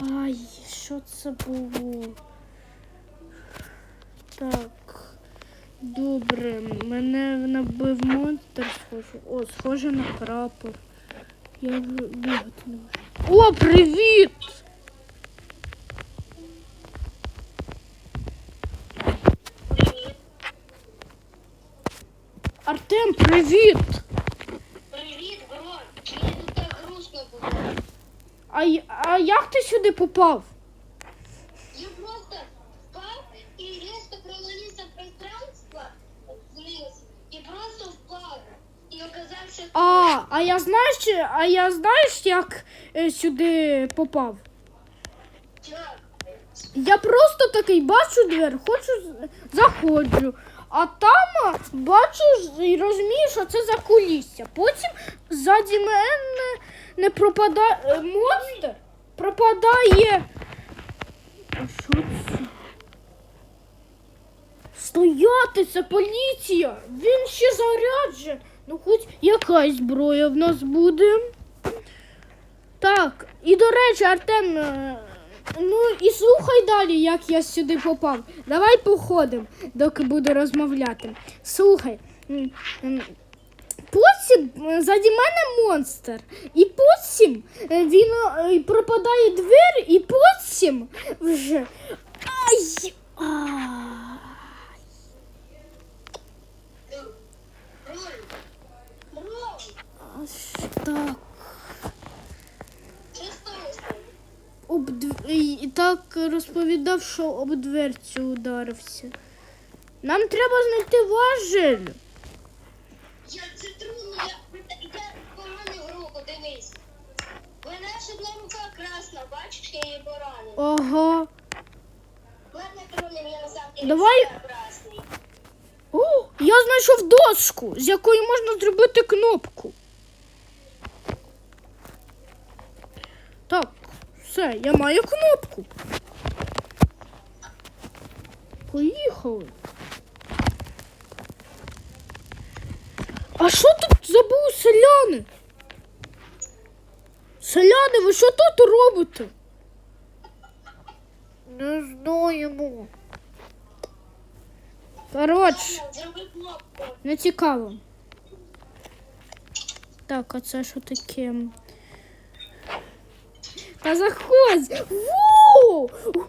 Ай, що це було? Так. Добре, мене набив монстр схоже. О, схоже на прапор. Я вже бігати не можу. О, привіт! Привіт. Артем, привіт! Привіт, бро. Мені тут так грустно було. А, а як ти сюди попав? Я просто впав і різко провалився в пространство вниз і просто впав. І оказався. А, а я знаєш, а я знаєш, як е, сюди попав? Як? Я просто такий бачу двір, хочу заходжу. А там бачу ж і розумію, що це за кулісся. Потім ззаді мене не пропадає е, монстр, пропадає. Що це? Стояти, це поліція! Він ще заряджений. Ну хоч якась зброя в нас буде. Так, і до речі, Артем, е, ну і слухай далі, як я сюди попав. Давай походимо, доки буду розмовляти. Слухай. Потім е, заді мене монстр, і потім е, він е, пропадає двері, і потім вже. Ай! Так. Об і так розповідав, що об дверцю ударився. Нам треба знайти важель. Ж одна рука красна, бачиш, я її поранив. Ага. Ладно, трудно, я я Давай. всегда красний. О, я знайшов дошку, з якої можна зробити кнопку. Так, все, я маю кнопку. Поїхали. А що тут забули селяни? Селяни, ви що тут робите? Не знаємо. Коротше. Не цікаво. Так, а це що таке? Та заходь! Ах.